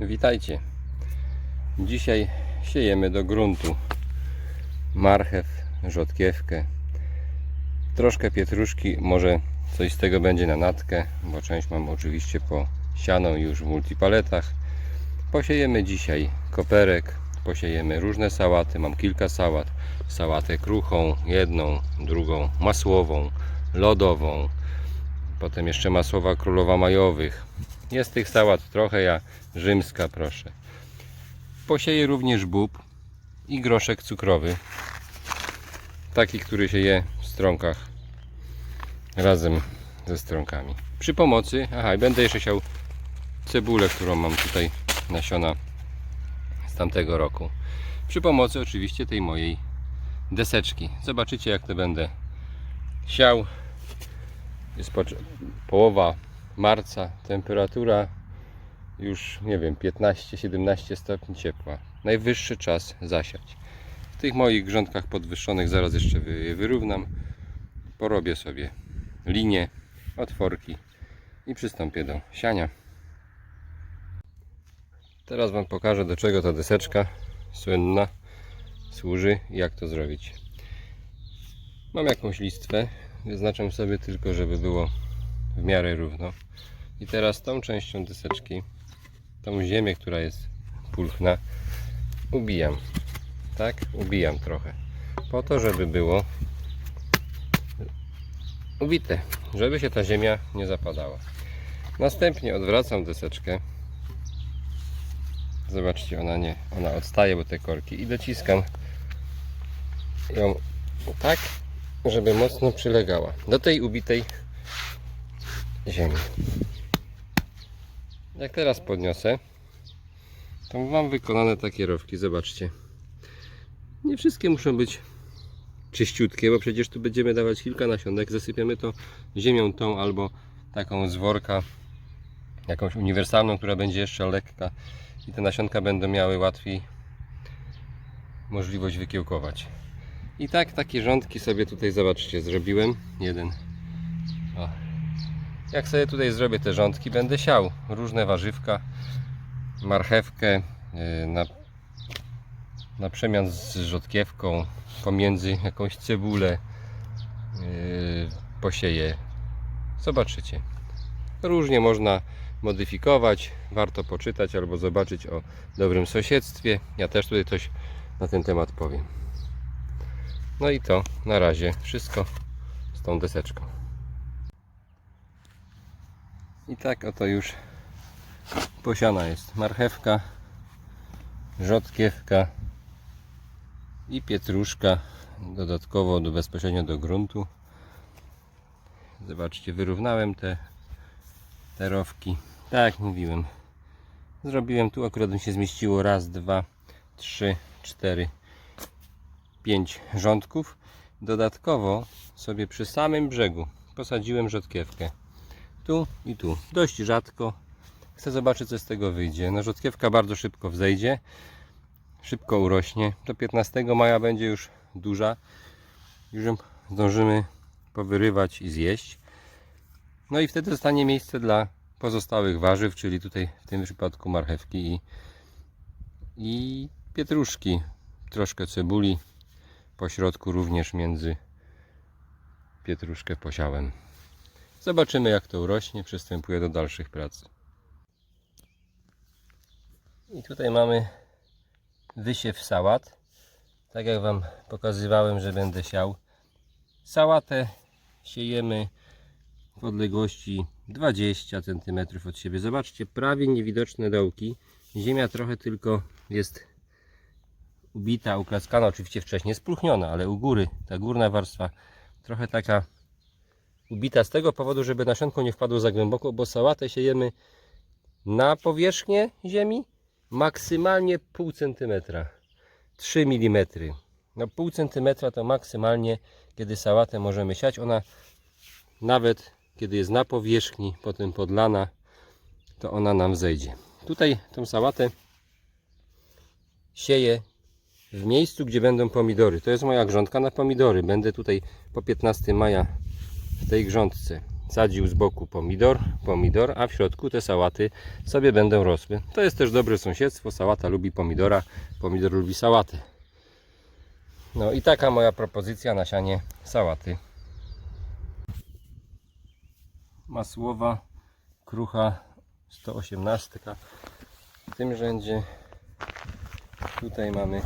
Witajcie. Dzisiaj siejemy do gruntu marchew, rzodkiewkę, troszkę pietruszki, może coś z tego będzie na natkę, bo część mam oczywiście posianą już w multipaletach. Posiejemy dzisiaj koperek, posiejemy różne sałaty, mam kilka sałat. Sałatę kruchą, jedną, drugą, masłową, lodową, potem jeszcze masłowa królowa majowych. Jest tych sałat trochę, ja rzymska proszę. Posieję również bób i groszek cukrowy. Taki, który się je w stronkach razem ze stronkami. Przy pomocy, aha, i będę jeszcze siał cebulę, którą mam tutaj nasiona z tamtego roku. Przy pomocy oczywiście tej mojej deseczki. Zobaczycie jak to będę siał. Jest połowa marca, temperatura już nie wiem 15-17 stopni ciepła. Najwyższy czas zasiać. W tych moich grządkach podwyższonych zaraz jeszcze je wyrównam. Porobię sobie linie, otworki i przystąpię do siania. Teraz Wam pokażę do czego ta deseczka słynna służy i jak to zrobić. Mam jakąś listwę, wyznaczam sobie tylko, żeby było w miarę równo. I teraz tą częścią deseczki, tą ziemię, która jest pulchna, ubijam. Tak? Ubijam trochę. Po to, żeby było ubite, żeby się ta ziemia nie zapadała. Następnie odwracam deseczkę. Zobaczcie, ona nie, ona odstaje, bo te korki i dociskam ją tak, żeby mocno przylegała do tej ubitej ziemi. Jak teraz podniosę, to mam wykonane takie rowki, zobaczcie. Nie wszystkie muszą być czyściutkie, bo przecież tu będziemy dawać kilka nasionek, zasypiemy to ziemią tą albo taką z worka, jakąś uniwersalną, która będzie jeszcze lekka i te nasionka będą miały łatwiej możliwość wykiełkować. I tak takie rządki sobie tutaj zobaczcie zrobiłem. Jeden. Jak sobie tutaj zrobię te rządki, będę siał różne warzywka, marchewkę yy, na, na przemian z rzodkiewką, pomiędzy jakąś cebulę yy, posieję. Zobaczycie. Różnie można modyfikować, warto poczytać albo zobaczyć o dobrym sąsiedztwie. Ja też tutaj coś na ten temat powiem. No i to na razie wszystko z tą deseczką. I tak oto już posiana jest marchewka, rzodkiewka i pietruszka dodatkowo do, bezpośrednio do gruntu. Zobaczcie, wyrównałem te, te rowki. Tak jak mówiłem. Zrobiłem tu akurat mi się zmieściło raz, dwa, trzy, cztery, 5 rządków. Dodatkowo sobie przy samym brzegu posadziłem rzodkiewkę. Tu i tu. Dość rzadko. Chcę zobaczyć co z tego wyjdzie. No rzodkiewka bardzo szybko wzejdzie. Szybko urośnie. Do 15 maja będzie już duża. Już zdążymy powyrywać i zjeść. No i wtedy zostanie miejsce dla pozostałych warzyw, czyli tutaj w tym przypadku marchewki i, i pietruszki. Troszkę cebuli, po środku również między pietruszkę posiałem. Zobaczymy jak to urośnie. Przystępuję do dalszych prac. I tutaj mamy wysiew sałat. Tak jak Wam pokazywałem, że będę siał. Sałatę siejemy w odległości 20 cm od siebie. Zobaczcie, prawie niewidoczne dołki. Ziemia trochę tylko jest ubita, uklaskana, oczywiście wcześniej spróchniona, ale u góry, ta górna warstwa trochę taka ubita z tego powodu, żeby nasionko nie wpadło za głęboko, bo sałatę siejemy na powierzchnię ziemi maksymalnie pół centymetra, 3 mm. No pół centymetra to maksymalnie, kiedy sałatę możemy siać. Ona nawet kiedy jest na powierzchni, potem podlana, to ona nam zejdzie. Tutaj tą sałatę sieję w miejscu, gdzie będą pomidory. To jest moja grządka na pomidory. Będę tutaj po 15 maja w tej grządce sadził z boku pomidor, pomidor, a w środku te sałaty sobie będą rosły. To jest też dobre sąsiedztwo. Sałata lubi pomidora, pomidor lubi sałatę. No i taka moja propozycja na sianie sałaty. Masłowa, krucha 118 w tym rzędzie. Tutaj mamy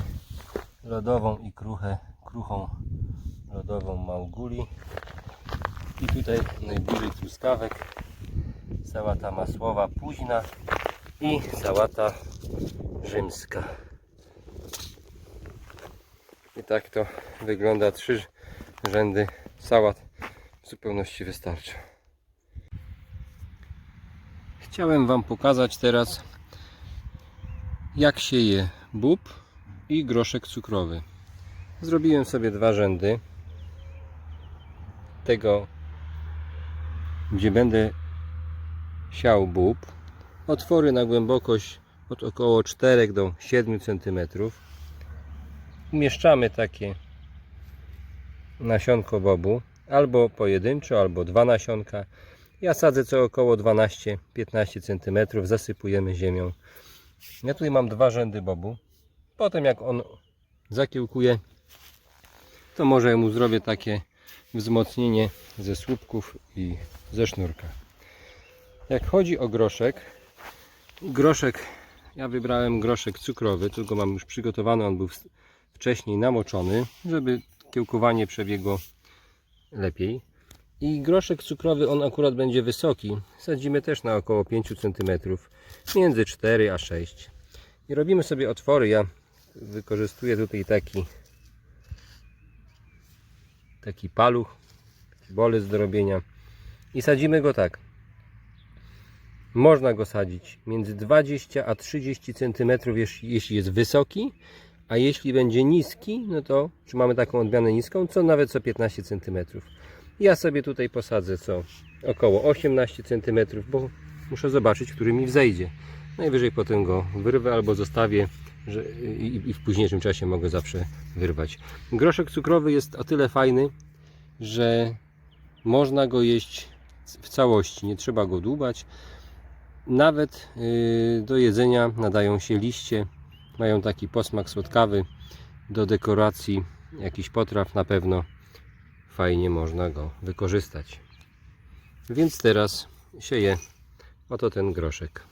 lodową i kruchę, kruchą lodową Małguli. I tutaj najbliżej truskawek sałata masłowa późna i sałata rzymska. I tak to wygląda. Trzy rzędy sałat w zupełności wystarczą. Chciałem Wam pokazać teraz jak się je bób i groszek cukrowy. Zrobiłem sobie dwa rzędy tego, gdzie będę siał bób. Otwory na głębokość od około 4 do 7 cm. Umieszczamy takie nasionko bobu, albo pojedynczo, albo dwa nasionka. Ja sadzę co około 12-15 cm, zasypujemy ziemią. Ja tutaj mam dwa rzędy bobu. Potem jak on zakiełkuje, to może mu zrobię takie wzmocnienie ze słupków i ze sznurka. Jak chodzi o groszek, groszek, ja wybrałem groszek cukrowy, tylko mam już przygotowany, on był wcześniej namoczony, żeby kiełkowanie przebiegło lepiej. I groszek cukrowy, on akurat będzie wysoki. Sadzimy też na około 5 cm, między 4 a 6. I robimy sobie otwory. Ja wykorzystuję tutaj taki taki paluch, bolec do robienia. I sadzimy go tak. Można go sadzić między 20 a 30 cm, jeśli jest wysoki, a jeśli będzie niski, no to, czy mamy taką odmianę niską, co nawet co 15 cm. Ja sobie tutaj posadzę co około 18 cm, bo muszę zobaczyć, który mi wzejdzie. Najwyżej potem go wyrwę albo zostawię że, i, i w późniejszym czasie mogę zawsze wyrwać. Groszek cukrowy jest o tyle fajny, że można go jeść w całości, nie trzeba go dłubać. Nawet yy, do jedzenia nadają się liście, mają taki posmak słodkawy. Do dekoracji jakichś potraw na pewno fajnie można go wykorzystać. Więc teraz sieję oto ten groszek.